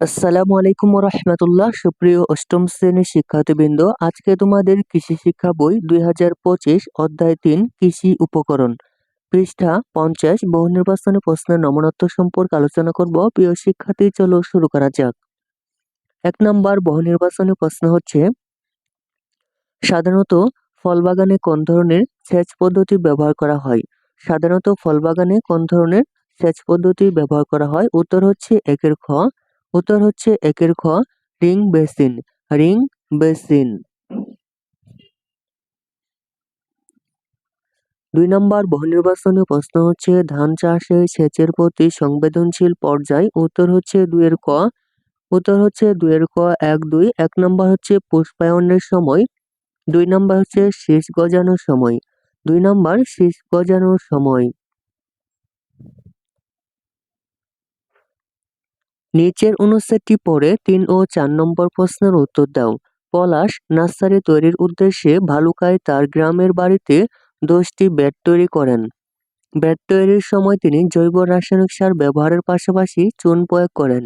আসসালামু আলাইকুম রহমতুল্লাহ সুপ্রিয় অষ্টম শ্রেণির শিক্ষার্থীবৃন্দ, আজকে তোমাদের কৃষি শিক্ষা বই দুই হাজার পঁচিশ, অধ্যায় তিন, কৃষি উপকরণ। পৃষ্ঠা পঞ্চাশ, বহু নির্বাচনী প্রশ্নের নমনত্ব সম্পর্কে আলোচনা করব। প্রিয় শিক্ষার্থী, চলো শুরু করা যাক। এক নম্বর, বহু নির্বাচনী প্রশ্ন হচ্ছে, সাধারণত ফল বাগানে কোন ধরনের সেচ পদ্ধতি ব্যবহার করা হয়? সাধারণত ফল বাগানে কোন ধরনের সেচ পদ্ধতি ব্যবহার করা হয়? উত্তর হচ্ছে একের খ। উত্তর হচ্ছে একের খ, রিং বেসিন রিং বেসিন। দুই নম্বর, বহুনির্বাচনী প্রশ্ন হচ্ছে, ধান চাষে সেচের প্রতি সংবেদনশীল পর্যায়, উত্তর হচ্ছে দুইয়ের ক, উত্তর হচ্ছে দুইয়ের ক, এক, দুই, এক নম্বর হচ্ছে পুষ্পায়নের সময়, দুই নম্বর হচ্ছে শীষ গজানোর সময়, দুই নম্বর শীষ গজানোর সময়। নিচের অনুচ্ছেদটি পড়ে তিন ও চার নম্বর প্রশ্নের উত্তর দাও। পলাশ নার্সারি তৈরির উদ্দেশ্যে ভালুকায় তার গ্রামের বাড়িতে দশটি বেড তৈরি করেন। ব্যাট তৈরির সময় তিনি জৈব রাসায়নিক সার ব্যবহারের পাশাপাশি চুন প্রয়োগ করেন।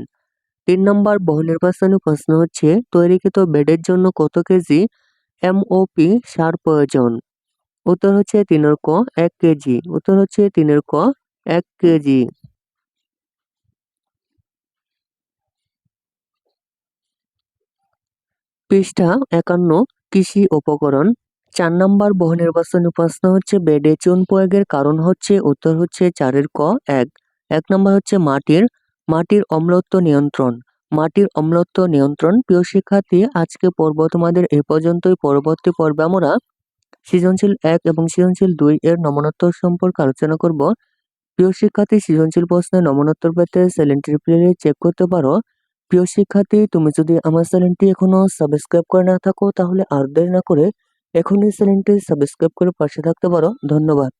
তিন নম্বর বহু নির্বাচনী প্রশ্ন হচ্ছে, তৈরিকৃত বেডের জন্য কত কেজি এমওপি সার প্রয়োজন? উত্তর হচ্ছে তিনের ক এক কেজি। উত্তর হচ্ছে তিনের ক এক কেজি। পৃষ্ঠা একান্ন, কৃষি উপকরণ। চার নম্বর বহু নির্বাচনী প্রশ্ন হচ্ছে বেডে চুন প্রয়োগের কারণ হচ্ছে, উত্তর হচ্ছে চারের ক, এক। এক নম্বর হচ্ছে মাটির মাটির অম্লত্ব নিয়ন্ত্রণ। মাটির অম্লত্ব নিয়ন্ত্রণ। প্রিয় শিক্ষার্থী, আজকে পর্ব তোমাদের এ পর্যন্তই। পরবর্তী পর্বে আমরা সৃজনশীল এক এবং সৃজনশীল দুই এর নমনোত্তর সম্পর্কে আলোচনা করব। প্রিয় শিক্ষার্থী, সৃজনশীল প্রশ্নের নমনোত্তর পেতে চ্যানেলটির প্লে চেক করতে পারো। প্রিয় শিক্ষার্থী, তুমি যদি আমার চ্যানেলটি এখনও সাবস্ক্রাইব করে না থাকো, তাহলে আর দেরি না করে এখনই চ্যানেলটি সাবস্ক্রাইব করে পাশে থাকতে পারো। ধন্যবাদ।